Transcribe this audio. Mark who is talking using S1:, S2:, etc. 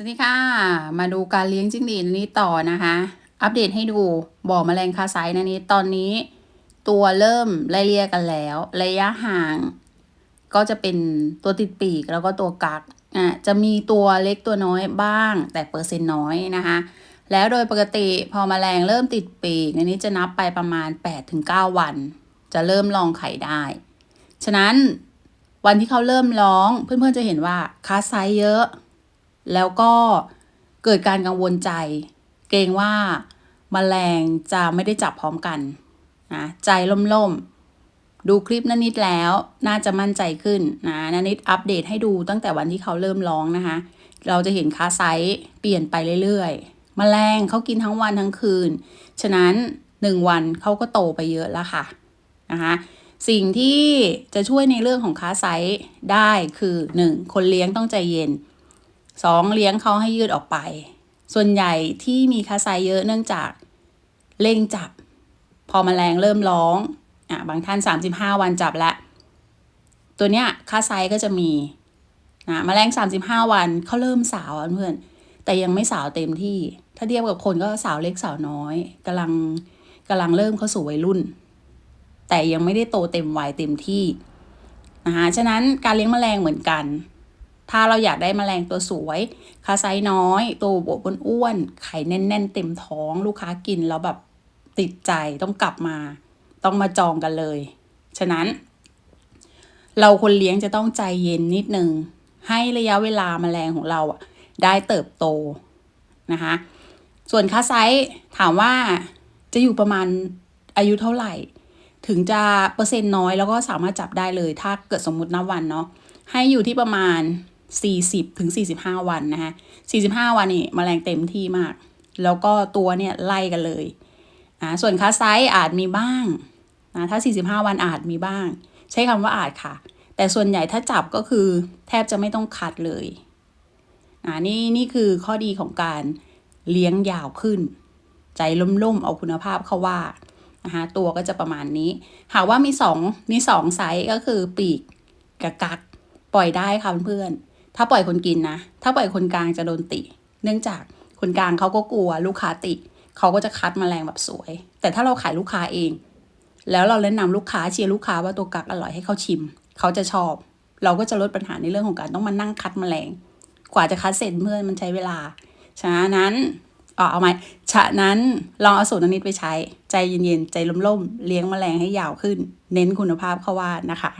S1: สวัสดีค่ะ มาดูการเลี้ยงจิ้งหรีดนี้ต่อนะคะ อัปเดตให้ดูบ่อแมลงคาไซน์นันนี้ตอนนี้ ตัวเริ่มไล่เลี่ยกันแล้ว ระยะห่าง ก็จะเป็นตัวติดปีกแล้วก็ตัวกักอะจะมีตัวเล็กตัวน้อยบ้าง แต่เปอร์เซ็นต์น้อยนะคะ แล้วโดยปกติพอมแมลงเริ่มติดปีกอันนี้จะนับไปประมาณ 8-9 วัน จะเริ่มลองไข่ได้ ฉะนั้นวันที่เขาเริ่มร้องเพื่อนๆจะเห็นว่าคาไซเยอะ แล้วก็เกิดการกังวลใจ เกรงว่าแมลงจะไม่ได้จับพร้อมกันนะใจล่มๆ ดูคลิปนันนิดแล้วน่าจะมั่นใจขึ้นนะนันนิดอัปเดตให้ดูตั้งแต่วันที่เขาเริ่มร้องนะคะ เราจะเห็นคาไซส์เปลี่ยนไปเรื่อยๆแมลงเขากินทั้งวันทั้งคืน ฉะนั้นหนึ่งวันเขาก็โตไปเยอะแล้วค่ะนะคะสิ่งที่จะช่วยในเรื่องของคาไซส์ได้คือ 1. คนเลี้ยงต้องใจเย็น สองเลี้ยงเขาให้ยืดออกไป ส่วนใหญ่ที่มีคาไซเยอะเนื่องจากเร่งจับ พอมแมลงเริ่มร้องอะบางท่าน 35 วันจับแล้วตัวเนี้ยคาไซก็จะมีนะมแมลง 35 วันเขาเริ่มสาวเพื่อนแต่ยังไม่สาวเต็มที่ ถ้าเทียบกับคนก็สาวเล็กสาวน้อยกำลังกำลังเริ่มเข้าสู่วัยรุ่น แต่ยังไม่ได้โตเต็มวัยเต็มที่นะคะฉะนั้นการเลี้ยงแมลงเหมือนกัน ถ้าเราอยากได้มแมลงตัวสวยคาไซน้อย ตัวบวบอ้วนไข่แน่น ๆ เต็มท้องลูกค้ากินแล้วแบบติดใจต้องกลับมา ต้องมาจองกันเลย ฉะนั้น เราคนเลี้ยงจะต้องใจเย็นนิดนึง ให้ระยะเวลาแมลงของเราอะได้เติบโตนะคะ ส่วนคาไซถามว่าจะอยู่ประมาณอายุเท่าไหร่ ถึงจะเปอร์เซ็นต์น้อยแล้วก็สามารถจับได้เลย ถ้าเกิดสมมตินับวันเนาะให้อยู่ที่ประมาณ 40ถึง45 วันนะคะ45 วันนี่มแมลงเต็มที่มาก แล้วก็ตัวเนี่ยไล่กันเลยอ่าส่วนคาไซส์อาจมีบ้างนะถ้า 45 วันอาจมีบ้าง ใช้คำว่าอาจค่ะ แต่ส่วนใหญ่ถ้าจับก็คือแทบจะไม่ต้องคัดเลยอ่านี่นี่คือข้อดีของการเลี้ยงยาวขึ้น ใจล่มๆ เอาคุณภาพเข้าว่านะคะตัวก็จะประมาณนี้ หากว่ามีสองมีสองไซส์ก็คือปีกกับกักปล่อยได้ค่ะเพื่อนๆ ถ้าปล่อยคนกินนะ ถ้าปล่อยคนกลางจะโดนติ เนื่องจากคนกลางเขาก็กลัวลูกค้าติ เขาก็จะคัดมแมลงแบบสวย แต่ถ้าเราขายลูกค้าเอง แล้วเราแนะนำลูกค้าเชียร์ลูกค้าว่าตัวกักอร่อยให้เขาชิม เขาจะชอบ เราก็จะลดปัญหาในเรื่องของการต้องมานั่งคัดมแมลง กว่าจะคัดเสร็จเพื่อมันใช้เวลา ฉะนั้นอ๋อเอาไหมฉะนั้นลองเอาสูตรนิดไปใช้ ใจเย็นๆ ใจล่มๆ เลี้ยงมแมลงให้ยาวขึ้น เน้นคุณภาพเข้าว่านะคะ